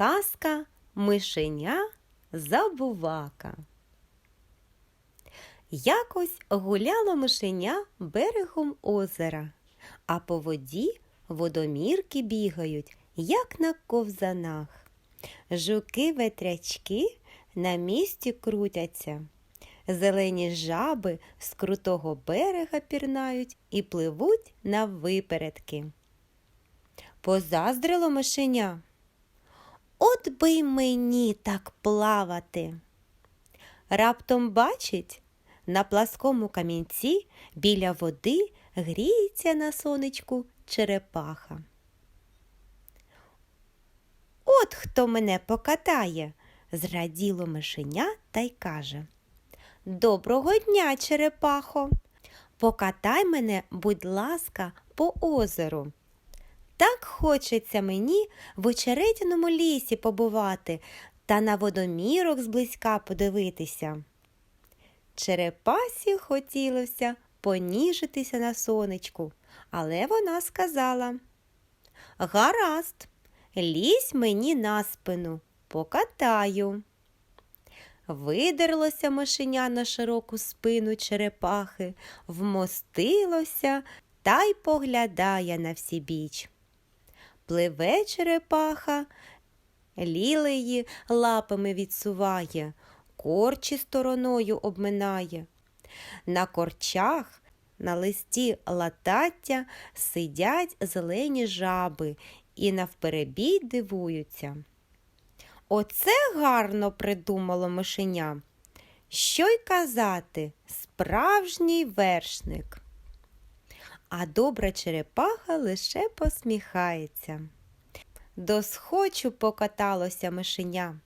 Казка Мишеня Забувака. Якось гуляло мишеня берегом озера, а по воді водомірки бігають, як на ковзанах. Жуки-ветрячки на місці крутяться. Зелені жаби з крутого берега пірнають і пливуть на випередки. Позаздрило мишеня. От би й мені так плавати. Раптом бачить, на пласкому камінці біля води гріється на сонечку черепаха. От хто мене покатає, зраділо мишеня та й каже. Доброго дня, черепахо. Покатай мене, будь ласка, по озеру. Так хочеться мені в очеретяному лісі побувати та на водомірок зблизька подивитися. Черепасі хотілося поніжитися на сонечку, але вона сказала Гаразд, лізь мені на спину, покатаю. Видерлося мишеня на широку спину черепахи, вмостилося та й поглядає на всі біч. Пливе черепаха, лілеї лапами відсуває, корчі стороною обминає. На корчах, на листі латаття сидять зелені жаби і навперебій дивуються. Оце гарно придумало мишеня. Що й казати, справжній вершник. А добра черепаха лише посміхається. Досхочу покаталося мишеня.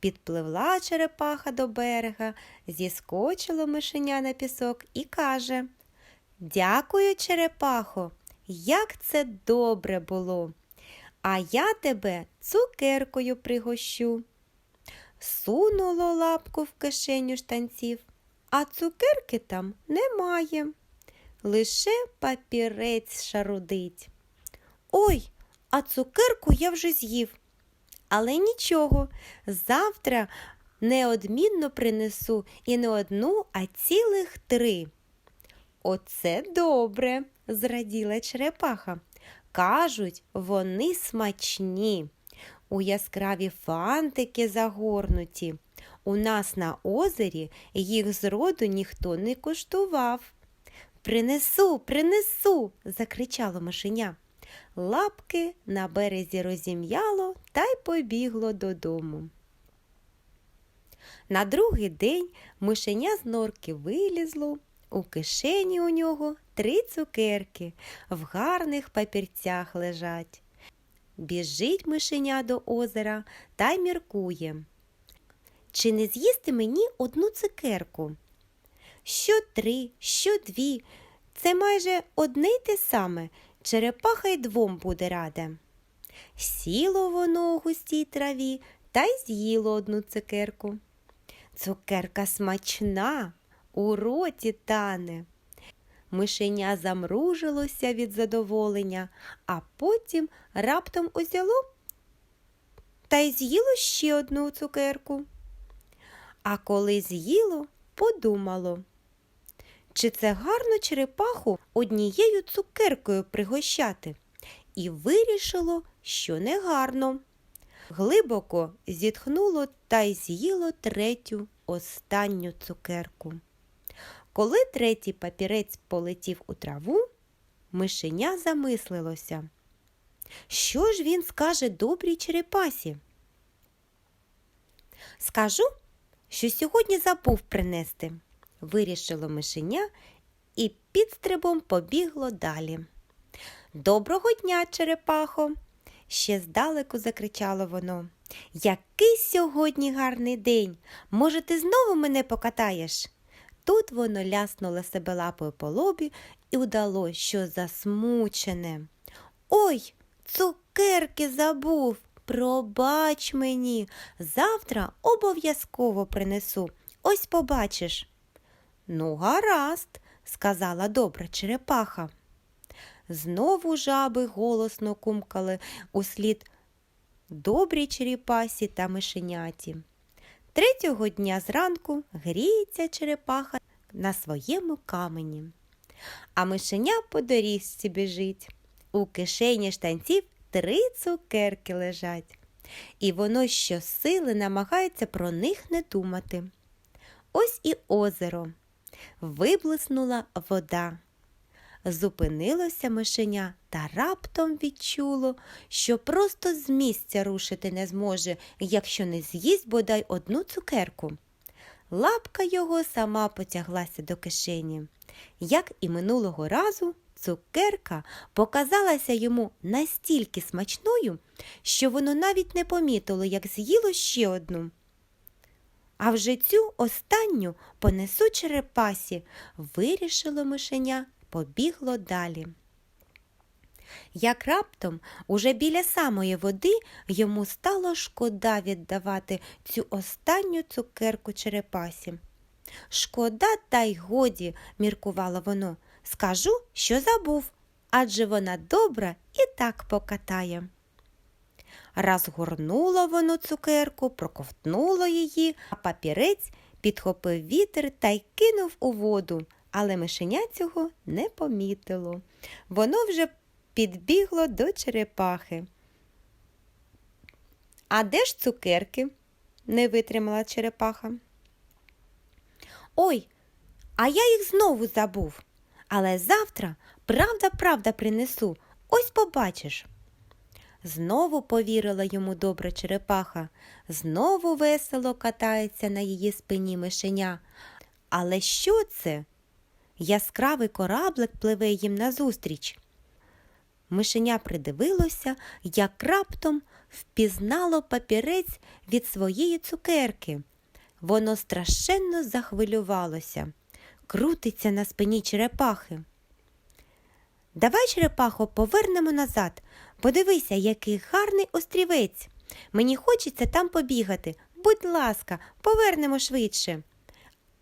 Підпливла черепаха до берега, зіскочило мишеня на пісок і каже Дякую, черепахо, як це добре було. А я тебе цукеркою пригощу. Сунуло лапку в кишеню штанців, а цукерки там немає. Лише папірець шарудить. Ой, а цукерку я вже з'їв. Але нічого, завтра неодмінно принесу і не одну, а цілих три. Оце добре, зраділа черепаха. Кажуть, вони смачні. У яскраві фантики загорнуті. У нас на озері їх зроду ніхто не куштував. Принесу, принесу, закричало мишеня. Лапки на березі розім'яло та й побігло додому. На другий день мишеня з норки вилізло, у кишені у нього три цукерки в гарних папірцях лежать. Біжить мишеня до озера та й міркує. Чи не з'їсти мені одну цукерку? Що три, що дві, це майже одне й те саме, черепаха й двом буде рада. Сіло воно у густій траві та й з'їло одну цукерку. Цукерка смачна, у роті тане. Мишеня замружилося від задоволення, а потім раптом узяло та й з'їло ще одну цукерку. А коли з'їло, подумало, чи це гарно черепаху однією цукеркою пригощати, і вирішило, що не гарно. Глибоко зітхнуло та й з'їло третю останню цукерку. Коли третій папірець полетів у траву, мишеня замислилося. Що ж він скаже добрій черепасі? Скажу, що сьогодні забув принести, вирішило мишеня і підстрибом побігло далі. Доброго дня, черепахо! ще здалеку закричало воно. Який сьогодні гарний день! Може, ти знову мене покатаєш? Тут воно ляснуло себе лапою по лобі і удало, що засмучене. Ой, цукерки забув. Пробач мені, завтра обов'язково принесу. Ось побачиш. Ну, гаразд, сказала добра черепаха. Знову жаби голосно кумкали услід добрій черепасі та мишеняті. Третього дня зранку гріється черепаха на своєму камені. А мишеня по доріжці біжить. У кишені штанців три цукерки лежать, і воно щосили намагається про них не думати. Ось і озеро. Виблиснула вода. Зупинилося мишеня та раптом відчуло, що просто з місця рушити не зможе, якщо не з'їсть бодай одну цукерку. Лапка його сама потяглася до кишені. Як і минулого разу, цукерка показалася йому настільки смачною, що воно навіть не помітило, як з'їло ще одну. А вже цю останню понесу черепасі, вирішило мишеня, побігло далі. Як раптом, уже біля самої води, йому стало шкода віддавати цю останню цукерку черепасі. Шкода, та й годі, міркувало воно. Скажу, що забув, адже вона добра і так покатає. Розгорнуло воно цукерку, проковтнуло її, а папірець підхопив вітер та й кинув у воду, але мишеня цього не помітило. Воно вже підбігло до черепахи. А де ж цукерки? не витримала черепаха. Ой, а я їх знову забув. Але завтра правда правда принесу, ось побачиш. Знову повірила йому добра черепаха, знову весело катається на її спині мишеня. Але що це? Яскравий кораблик пливе їм назустріч. Мишеня придивилося, як раптом впізнало папірець від своєї цукерки. Воно страшенно захвилювалося, крутиться на спині черепахи. Давай, черепахо, повернемо назад. Подивися, який гарний острівець. Мені хочеться там побігати. Будь ласка, повернемо швидше.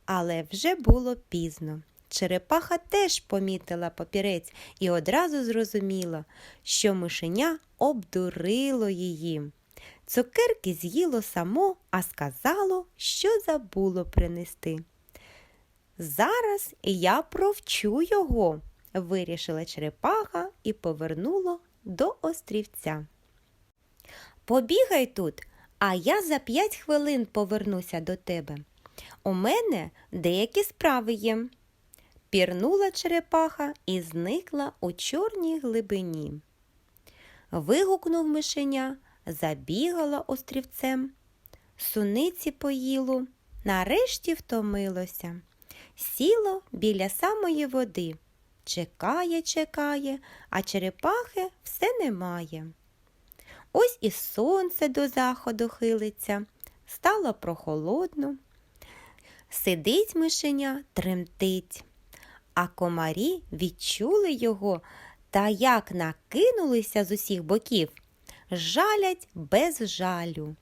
Але вже було пізно. Черепаха теж помітила папірець і одразу зрозуміла, що мишеня обдурило її. Цукерки з'їло само, а сказало, що забуло принести. Зараз я провчу його, вирішила черепаха і повернула до острівця. Побігай тут, а я за п'ять хвилин повернуся до тебе. У мене деякі справи є. Пірнула черепаха і зникла у чорній глибині. Вигукнув мишеня, забігала острівцем, суниці поїло, нарешті втомилося, сіло біля самої води. Чекає, чекає, а черепахи все немає. Ось і сонце до заходу хилиться, стало прохолодно. Сидить мишеня, тремтить, а комарі відчули його та як накинулися з усіх боків, жалять без жалю.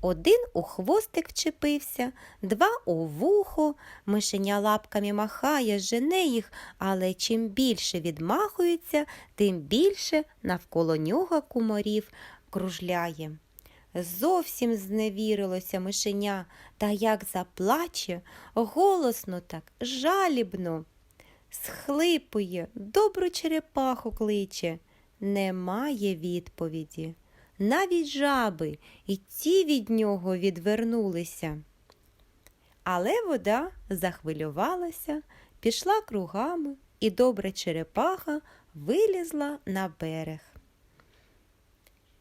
Один у хвостик вчепився, два у вухо, мишеня лапками махає, жене їх, але чим більше відмахується, тим більше навколо нього кумарів кружляє. Зовсім зневірилося мишеня, та як заплаче, голосно так, жалібно. Схлипує, добру черепаху кличе. Немає відповіді. Навіть жаби і ті від нього відвернулися. Але вода захвилювалася, пішла кругами, і добра черепаха вилізла на берег.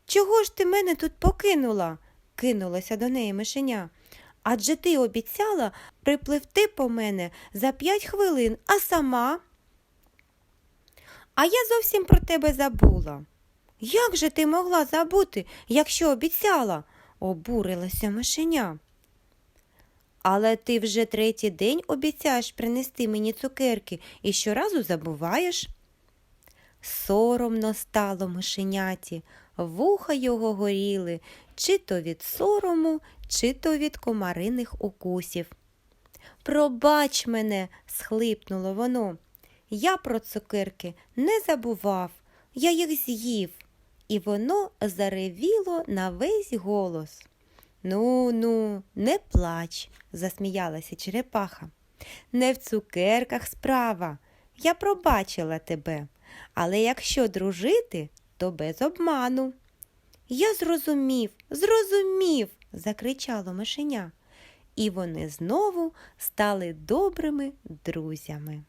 Чого ж ти мене тут покинула? кинулася до неї мишеня. Адже ти обіцяла припливти по мене за п'ять хвилин, а сама. А я зовсім про тебе забула. Як же ти могла забути, якщо обіцяла? обурилася мишеня. Але ти вже третій день обіцяєш принести мені цукерки і щоразу забуваєш. Соромно стало мишеняті, вуха його горіли, чи то від сорому, чи то від комариних укусів. Пробач мене, схлипнуло воно. Я про цукерки не забував, я їх з'їв. І воно заревіло на весь голос. Ну, ну, не плач, засміялася черепаха. Не в цукерках справа. Я пробачила тебе, але якщо дружити, то без обману. Я зрозумів, зрозумів, закричало мишеня, і вони знову стали добрими друзями.